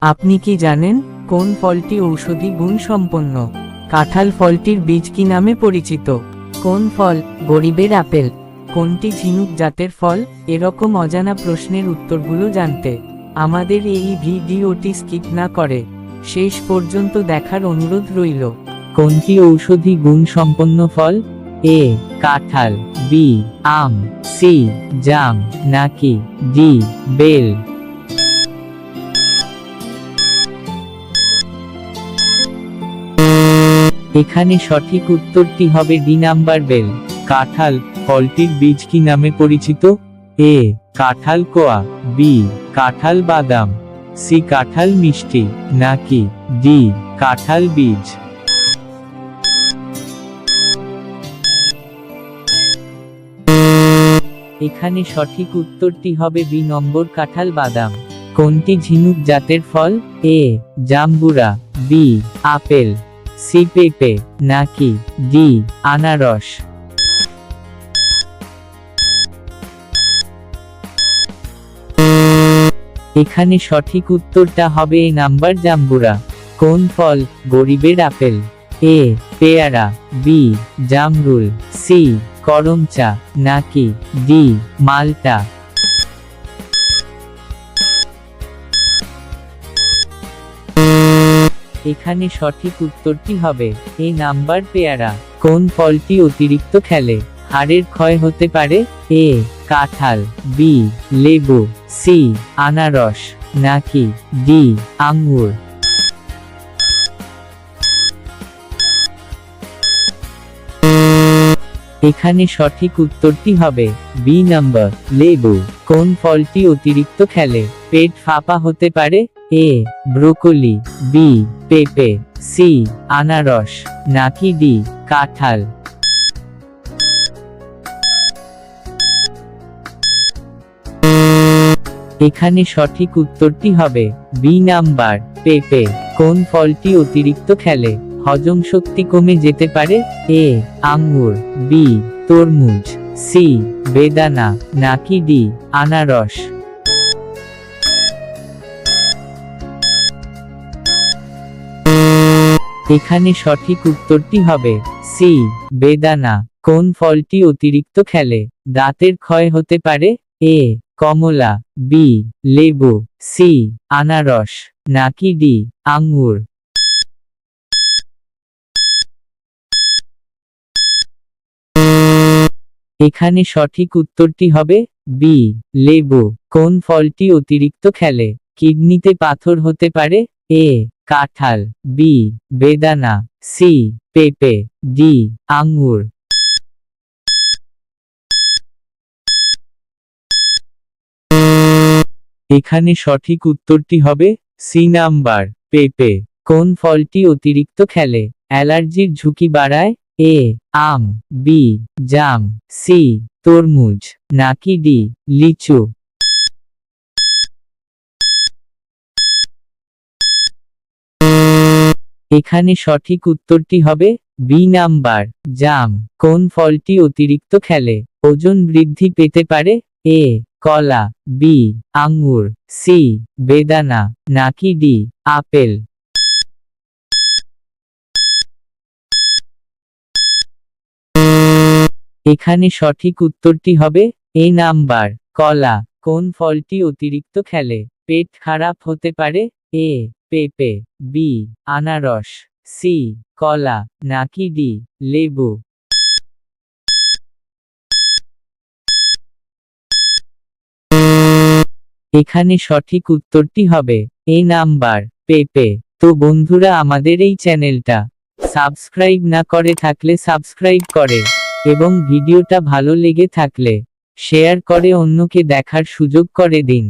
আপনি কি জানেন কোন ফলটি ঔষধি গুণ সম্পন্ন? কাঁঠাল ফলটির বীজ কি নামে পরিচিত? কোন ফল গরিবের আপেল? কোনটি ঝিনুক জাতের ফল? এরকম অজানা প্রশ্নের উত্তরগুলো জানতে আমাদের এই ভিডিওটি স্কিপ না করে শেষ পর্যন্ত দেখার অনুরোধ রইল। কোনটি ঔষধি গুণ সম্পন্ন ফল? এ, কাঁঠাল, বি, আম, সি, জাম, নাকি, ডি, বেল। এখানে সঠিক উত্তরটি হবে ডি নাম্বার বেল। কাঁঠাল, ফলটির বীজ কি নামে পরিচিত? এ, কাঁঠাল কোয়া, বি, কাঁঠাল বাদাম, সি, কাঁঠাল মিষ্টি, নাকি ডি, কাঁঠাল বীজ। এখানে সঠিক উত্তরটি হবে বি নম্বর কাঁঠাল বাদাম। কোনটি ঝিনুক জাতের ফল? এ, জাম্বুরা, বি, আপেল। সি পেঁপে নাকি ডি, আনারস? এখানে সঠিক উত্তরটা হবে এ নাম্বার জাম্বুরা। কোন ফল গরিবের আপেল? এ, পেয়ারা, বি, জামরুল, সি, করমচা, নাকি ডি, মালটা? এখানে সঠিক উত্তরটি হবে এ নাম্বার পেয়ারা। কোন ফলটি অতিরিক্ত খেলে? হাড়ের ক্ষয় হতে পারে, এ, কাঁঠাল, বি, লেবু, সি, আনারস, নাকি, ডি, আঙ্গুর। এখানে সঠিক উত্তরটি হবে, বি নাম্বার, লেবু। কোন ফলটি অতিরিক্ত খেলে? পেট ফাঁপা হতে পারে, এ, ব্রোকলি, বি পেঁপে, সি, আনারস, নাকি ডি, কাঁঠাল। এখানে সঠিক উত্তরটি হবে বি নাম্বার, পেঁপে। কোন ফলটি অতিরিক্ত খেলে? হজম শক্তি কমে যেতে পারে? এ, আঙ্গুর। বি, তরমুজ। সি, বেদানা। নাকি ডি, আনারস। এখানে সঠিক উত্তরটি হবে সি, বেদানা। কোন ফলটি অতিরিক্ত খেলে? দাঁতের ক্ষয় হতে পারে এ, কমলা, বি, লেবু, সি, আনারস, নাকি ডি, আঙ্গুর। এখানে সঠিক উত্তরটি হবে বি, লেবু। কোন ফলটি অতিরিক্ত খেলে? কিডনিতে পাথর হতে পারে এ, কাঁঠাল, বি, বেদানা, সি, পেঁপে, ডি আঙ্গুর এখানে সঠিক উত্তরটি হবে সি নাম্বার, পেঁপে। কোন ফলটি অতিরিক্ত খেলে? অ্যালার্জির ঝুঁকি বাড়ায়? এ, আম, বি, জাম, সি, তরমুজ, নাকি ডি, লিচু। এখানে সঠিক উত্তরটি হবে বি নাম্বার। জাম। কোন ফলটি অতিরিক্ত খেলে? ওজন বৃদ্ধি পেতে পারে এ, কলা, বি, আঙ্গুর, সি, বেদানা, নাকি ডি, আপেল। এখানে সঠিক উত্তরটি হবে এ নাম্বার। কলা। কোন ফলটি অতিরিক্ত খেলে? পেট খারাপ হতে পারে এ পেঁপে বি আনারস সি কলা, নাকি ডি লেবু। এখানে সঠিক উত্তরটি হবে এ নাম্বার, পেঁপে। তো বন্ধুরা, আমাদের এই চ্যানেলটা সাবস্ক্রাইব না করে থাকলে সাবস্ক্রাইব করে এবং ভিডিওটা ভালো লেগে থাকলে শেয়ার করে অন্যকে দেখার সুযোগ করে দিন।